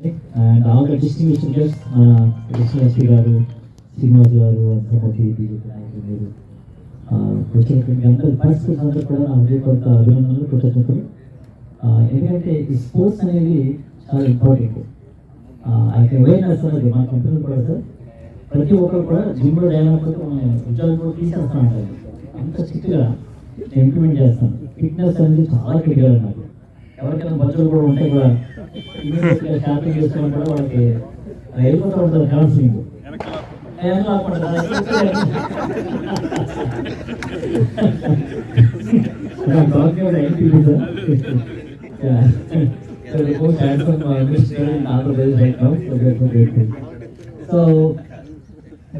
And all the distribution guest మన SP గారు శ్రీనివాస్ గారు అర్థమతి బీజేపీ నాయకులు మీరు ఆ, వచ్చినటువంటి అందరూ పార్టిసిపేట్స్ అందరూ కూడా నా హృదయపూర్వక అభినందనలు కృతజ్ఞతలు uh, ఎందుకంటే ఈ స్పోర్ట్స్ uh, అనేది చాలా ఇంపార్టెంట్ అయితే అవేర్నెస్ అనేది మా కంపెనీలో కూడా సార్. ప్రతి ఒక్కరు కూడా జిమ్లో లేకపోతే మనం ఉద్యోగం కూడా తీసేస్తాం అంత స్ట్రిక్ట్గా ఇంప్లిమెంట్ చేస్తాను ఫిట్నెస్ అనేది చాలా క్లియర్ నాకు ఎవరికైనా బస్సులు కూడా ఉంటే కూడా షాపింగ్ చేసుకోవడం కూడా వాళ్ళకి వెళ్ళిపోతూ ఉంటారు కౌన్సిలింగ్ సో కాకుండా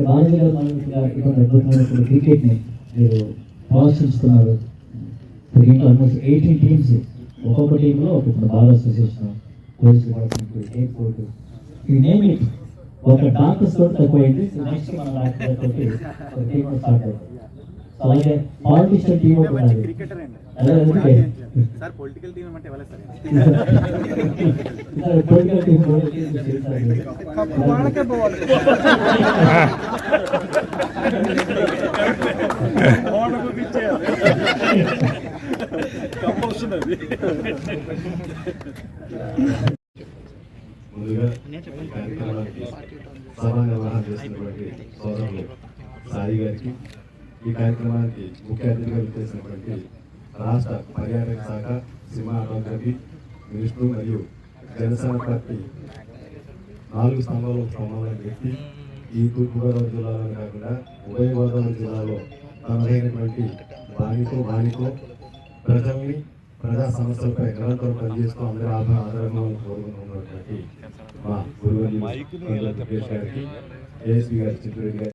బాలాజీ గారు క్రికెట్ మీరు ప్రోత్సహిస్తున్నారు ఆల్మోస్ట్ ఎయిటీన్ టీమ్స్ ఒక్కొక్క టీంలో ఒక్కొక్క ball association police department airport ఈ నేమ్ ఇట్ ఒక డాక్టర్స్ తోటి తక్కువైంది నెక్స్ట్ మన డాక్టర్ తోటి ఒక టీమ్ స్టార్ట్ అవుతుంది సో అలాగే పాలిటిషియన్ టీమ్ ఒకటి ఉన్నది క్రికెటర్ అండి అదే అందుకే సార్ పొలిటికల్ టీం అంటే ఎవరే సార్ పొలిటికల్ టీమ్ కూడా వాళ్ళకే పోవాలి సభా నిర్వహణ చేసినటువంటి సోదరులు సాయి గారికి ఈ కార్యక్రమానికి ముఖ్య అతిథిగా విచ్చేసినటువంటి రాష్ట్ర పర్యాటక శాఖ సింహాటోగ్రఫీ మినిస్టర్ మరియు జనసేన పార్టీ నాలుగు స్తంభాలు స్తంభాలను వ్యక్తి ఈ తూర్పుగోదావరి జిల్లాలో కాకుండా ఉభయ గోదావరి జిల్లాలో తనదైనటువంటి బాణితో బాణితో ప్రజల్ని ప్రజా సమస్యలపై నిరంతరం పనిచేస్తూ అందరి ఆధార ఆధారంగా కోరుకుంటున్నటువంటి మా గురువు గారికి ఏఎస్పీ గారి చిత్తూరు గారి